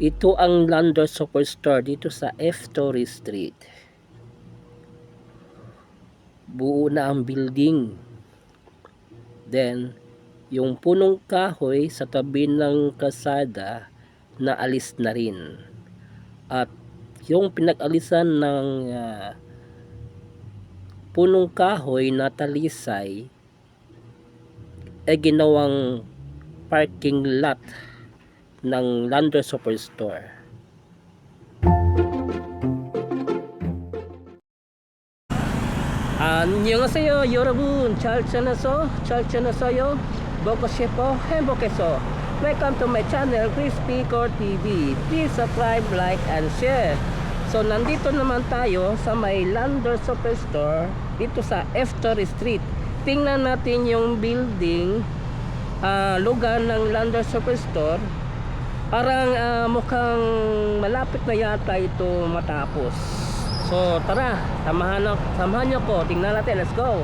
Ito ang Lander Superstore dito sa F. Torres Street. Buo na ang building. Then, yung punong kahoy sa tabi ng kasada na alis na rin. At yung pinag-alisan ng ah, punong kahoy na talisay ay ginawang parking lot ng Lander Superstore. 안녕하세요 여러분 잘 지내서 잘 지내서요 먹고 싶어 행복해서 Welcome to my channel Crispy Core TV Please subscribe, like, and share So nandito naman tayo sa may Lander Superstore dito sa F. Torrey Street Tingnan natin yung building ah, lugar ng Lander Superstore Parang ah, mukhang malapit na yata ito matapos So tara, samahan, samahan nyo ko. Tingnan natin, let's go.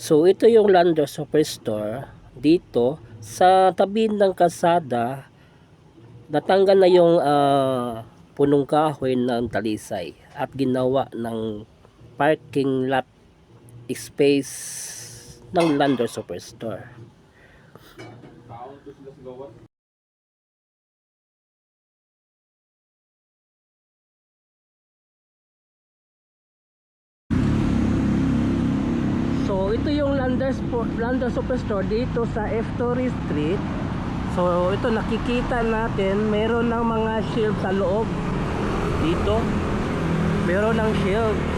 So ito yung Lander Superstore dito sa tabi ng kasada natanggal na yung ah, punong kahoy ng talisay at ginawa ng parking lot space ng Lander Superstore. So ito yung Lander, Sport, Lander Superstore dito sa. Torrey Street. So ito nakikita natin meron ng mga shelf sa loob. Dito. Meron ng shelf.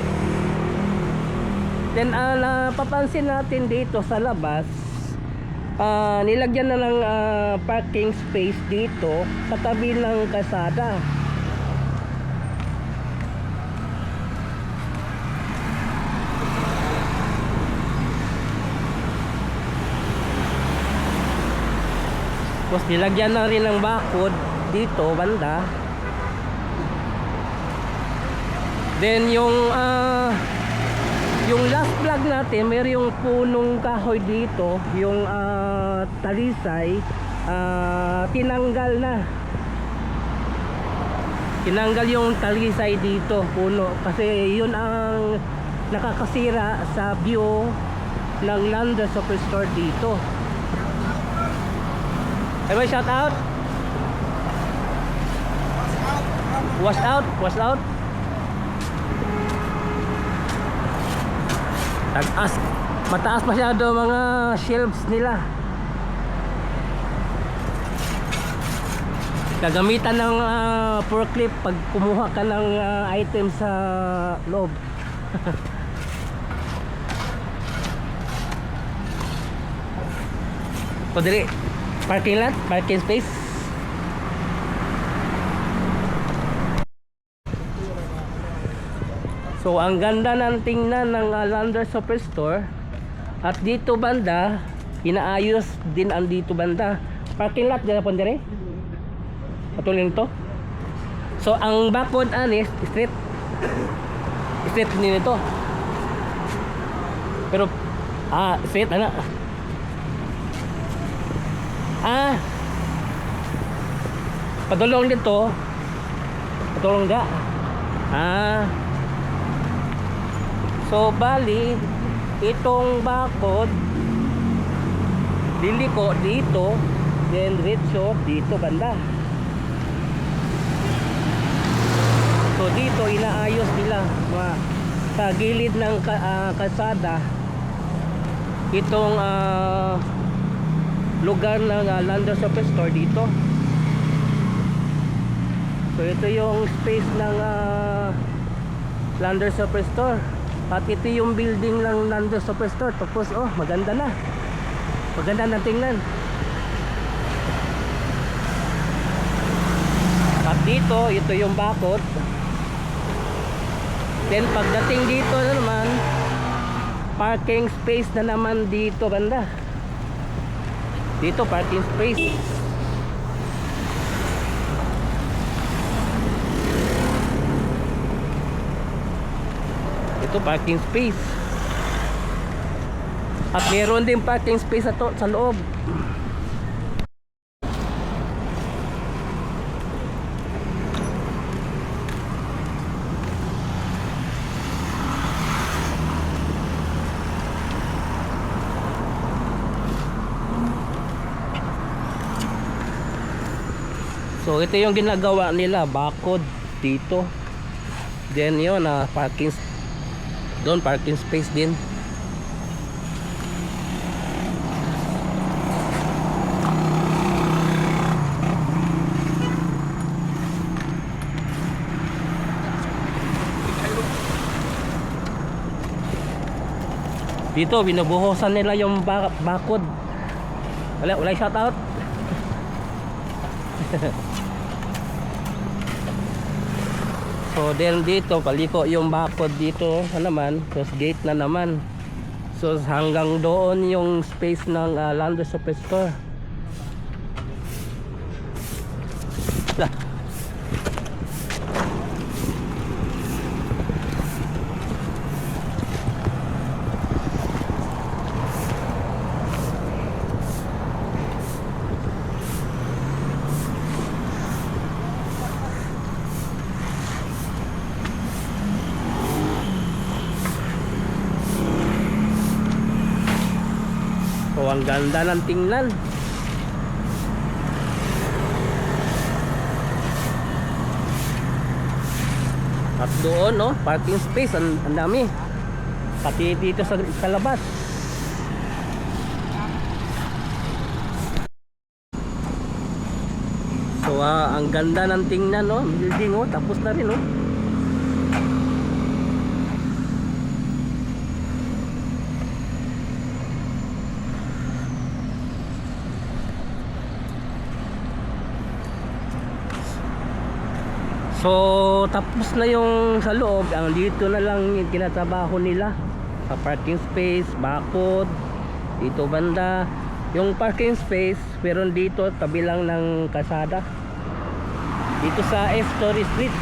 Then ah, napapansin natin dito sa labas ah, nilagyan na ng ah, parking space dito sa tabi ng kasada. Tapos nilagyan na rin ng bakod dito banda. Then yung ah yung last vlog natin, meron yung punong kahoy dito, yung ah, talisay, ah, tinanggal na. Tinanggal yung talisay dito, puno. Kasi yun ang nakakasira sa view ng Landa Superstore dito. Everybody shout out. Wash out, wash out. Tagas. Mataas masyado mga shelves nila. Gagamitan ng ah, forklift pag kumuha ka ng ah, item sa loob. Dili parking lot, parking space. So ang ganda ng tingnan ng uh, Lander Superstore at dito banda inaayos din ang dito banda. Parking lot dyan po dire. Patuloy nito. So ang bakod anis street street din ito. Pero ah street ana. Ah. Padulong dito. Padulong da. Ah. So bali itong bakod diliko dito then diretso dito banda. So dito inaayos nila mga sa gilid ng ka, ah, kalsada itong ah, lugar ng uh, Lander Superstore dito. So ito yung space ng ah, Lander Superstore. At ito yung building ng Lander Superstore. Tapos oh, maganda na. Maganda na tingnan. At dito, ito yung bakod. Then pagdating dito na naman, parking space na naman dito banda. Dito parking space. Ito parking space. At meron din parking space sa, to, sa loob. So ito yung ginagawa nila, bakod dito. Then yun, ah, parking s- doon parking space din. Dito binubuhusan nila yung ba- bakod. Wala, wala shout out. So then dito paliko yung bakod dito na naman, tapos gate na naman. So hanggang doon yung space ng uh, Lando Superstore. Lah. Ang ganda ng tingnan. At doon, no, parking space, ang, ang dami. Pati dito sa, sa labas. So, ah, ang ganda ng tingnan, no? Building, oh, tapos na rin, oh. So, tapos na yung sa loob. Ang dito na lang yung tinatrabaho nila. Sa parking space, bakod, dito banda. Yung parking space, meron dito, tabi lang ng kasada. Dito sa F-Story Street.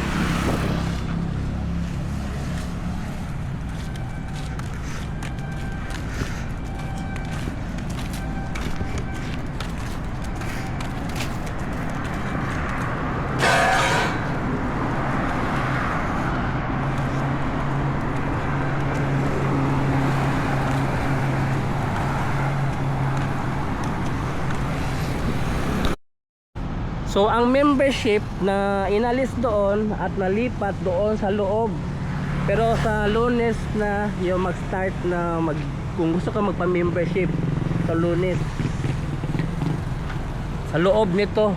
So ang membership na inalis doon at nalipat doon sa loob. Pero sa lunes na yung mag-start na mag kung gusto ka magpa-membership sa lunes. Sa loob nito.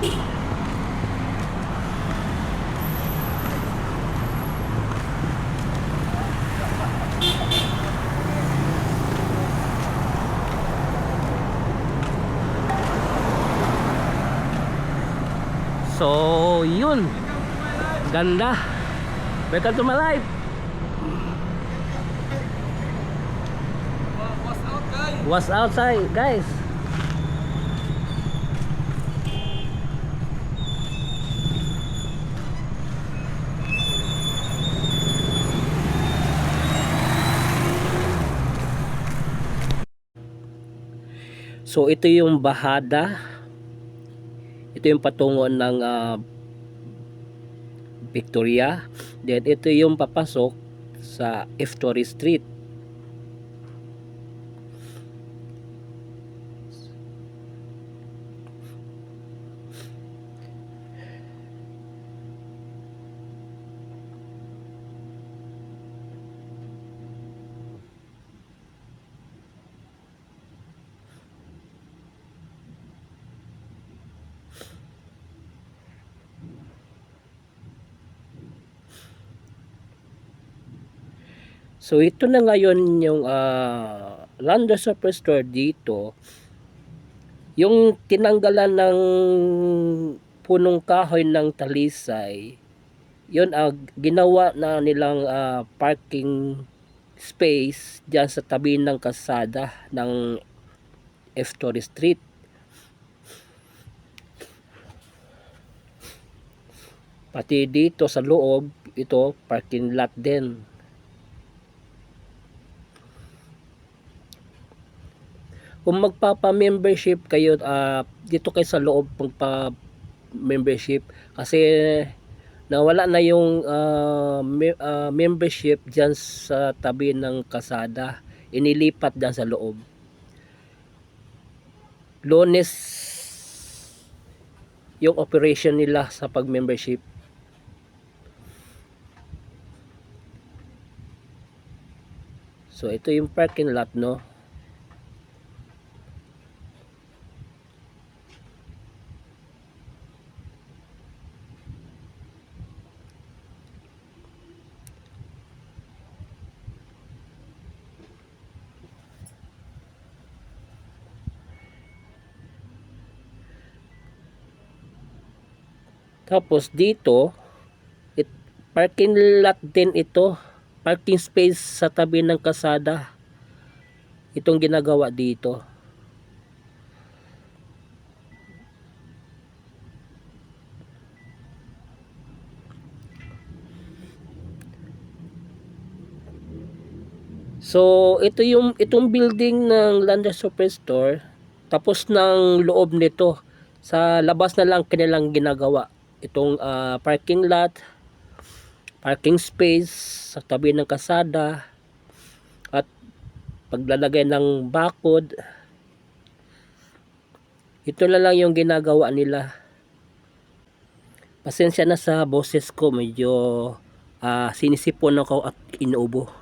So, yun. Ganda. Welcome to my life. What's out guys? What's outside, guys? So ito yung bahada. Ito yung patungo ng ah, Victoria. Then ito yung papasok sa F-Torrey Street. So ito na ngayon yung uh, Lando Superstore dito. Yung tinanggalan ng punong kahoy ng talisay, yun ang ginawa na nilang ah, parking space diyan sa tabi ng kasada ng F-Story Street. Pati dito sa loob, ito parking lot din. Kung magpapa-membership kayo ah, dito kayo sa loob magpa membership kasi nawala na yung ah, me- ah, membership diyan sa tabi ng kasada. Inilipat diyan sa loob. Lunes yung operation nila sa pag-membership. So ito yung parking lot no Tapos dito, it, parking lot din ito. Parking space sa tabi ng kasada. Itong ginagawa dito. So, ito yung itong building ng Lander Superstore tapos ng loob nito sa labas na lang kanilang ginagawa itong ah, parking lot parking space sa tabi ng kasada at paglalagay ng bakod. Ito na lang yung ginagawa nila. Pasensya na sa boses ko medyo ah, sinisipon ako at inuubo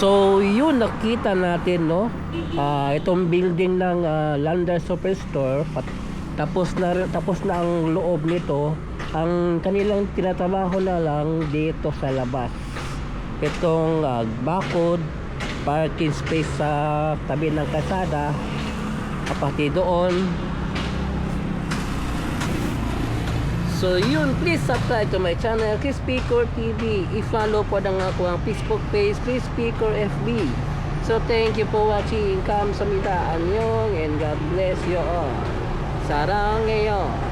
So, yun nakita natin no. Ah, itong building ng ah, Lander Superstore pat- tapos na tapos na ang loob nito. Ang kanilang tinatrabaho na lang dito sa labas. Itong ah, bakod, parking space sa tabi ng kasada. Kapati doon, So yun, please subscribe to my channel, Chris Speaker TV. I-follow po ng ako ang Facebook page, Chris Speaker FB. So thank you for watching. Kamsahamnida, anyong, and God bless you all. Sarang ngayon.